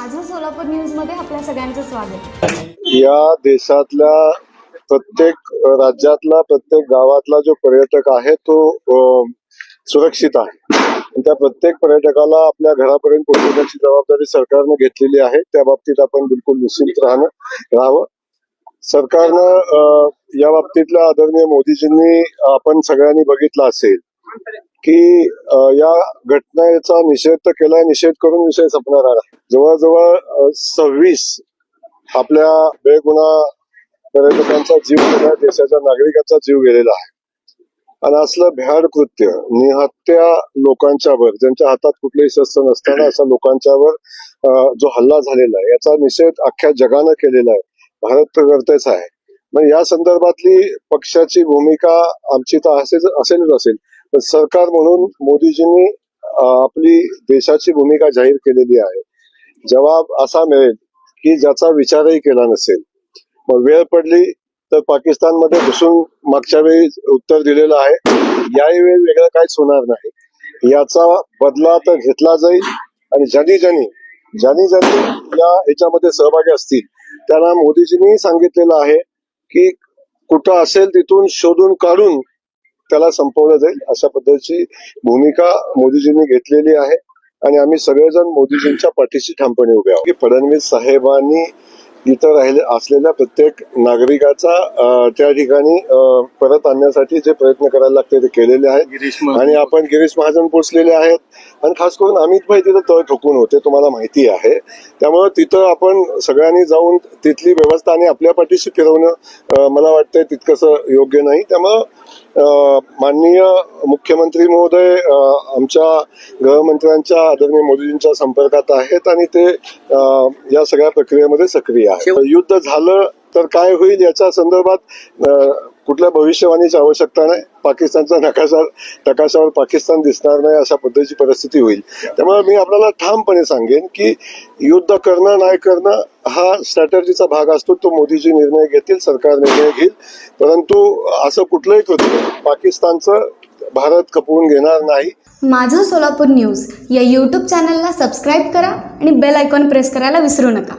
माझं सोलापूर न्यूजमध्ये आपल्या सगळ्यांचं स्वागत. या देशातल्या प्रत्येक राज्यातला प्रत्येक गावातला जो पर्यटक आहे तो सुरक्षित आहे. आणि त्या प्रत्येक पर्यटकाला आपल्या घरापर्यंत पोहोचवण्याची जबाबदारी सरकारने घेतलेली आहे. त्या बाबतीत आपण बिलकुल निश्चित राहणं राहावं. सरकारनं या बाबतीतल्या आदरणीय मोदीजींनी आपण सगळ्यांनी बघितलं असेल की या घटनेचा निषेध तर केलाय निषेध करून विषय संपणार आहे. जवळजवळ सव्वीस आपल्या बेगुणा पर्यटकांचा जीव गेला देशाच्या नागरिकांचा जीव गेलेला आहे. आणि असलं भ्याड कृत्य निहत्या लोकांच्यावर ज्यांच्या हातात कुठलेही शस्त्र नसताना अशा लोकांच्यावर जो हल्ला झालेला आहे याचा निषेध अख्ख्या जगानं केलेला आहे. भारत तर करतेच आहे. मग या संदर्भातली पक्षाची भूमिका आमची तर असेच असेलच असेल. तर सरकार म्हणून मोदीजींनी आपली देशाची भूमिका जाहीर केलेली आहे. जवाब असा मिळेल की ज्याचा विचारही केला नसेल. मग वेळ पडली तर पाकिस्तानमध्ये घुसून मागच्या वेळी उत्तर दिलेलं आहे. याही वेळी वेगळं काहीच होणार नाही. याचा बदला तर घेतला जाईल आणि ज्यांनी ज्यांनी ज्यांनी ज्यांनी या ह्याच्यामध्ये सहभागी असतील त्यांना मोदीजींनी सांगितलेलं आहे की कुठं असेल तिथून शोधून काढून त्याला संपवलं जाईल अशा पद्धतीची भूमिका मोदीजींनी घेतलेली आहे. आणि आम्ही सगळेजण मोदीजींच्या पाठीशी ठामपणे उभे आहोत. की फडणवीस साहेबांनी इथं राहिले असलेल्या प्रत्येक नागरिकाचा त्या ठिकाणी परत आणण्यासाठी जे प्रयत्न करायला लागते ते केलेले आहेत. आणि आपण गिरीश महाजन पोचलेले आहेत. आणि खास करून अमित भाई तिथं तळ ठोकून होते तुम्हाला माहिती आहे. त्यामुळे तिथं आपण सगळ्यांनी जाऊन तिथली व्यवस्था आणि आपल्या पाठीशी फिरवणं मला वाटतंय तितकंसं योग्य नाही. त्यामुळं माननीय मुख्यमंत्री महोदय आमच्या गृहमंत्र्यांच्या आदरणीय मोदीजींच्या संपर्कात आहेत आणि ते या सगळ्या प्रक्रियेमध्ये सक्रिय आहे. युद्ध झालं तर काय होईल याच्या संदर्भात कुठल्या भविष्यवाणीची आवश्यकता नाही. पाकिस्तानचा नकाशा नकाशावर पाकिस्तान दिसणार नाही अशा पद्धतीची परिस्थिती होईल. त्यामुळे मी आपल्याला ठामपणे सांगेन की युद्ध करणं नाही करणं हा स्ट्रॅटर्जीचा भाग असतो. तो मोदीजी निर्णय घेतील सरकार निर्णय घेईल. परंतु असं कुठलंही कृत्य पाकिस्तानचं भारत खपवून घेणार नाही. माझं सोलापूर न्यूज या यूट्यूब चॅनलला सबस्क्राईब करा आणि बेल आयकॉन प्रेस करायला विसरू नका.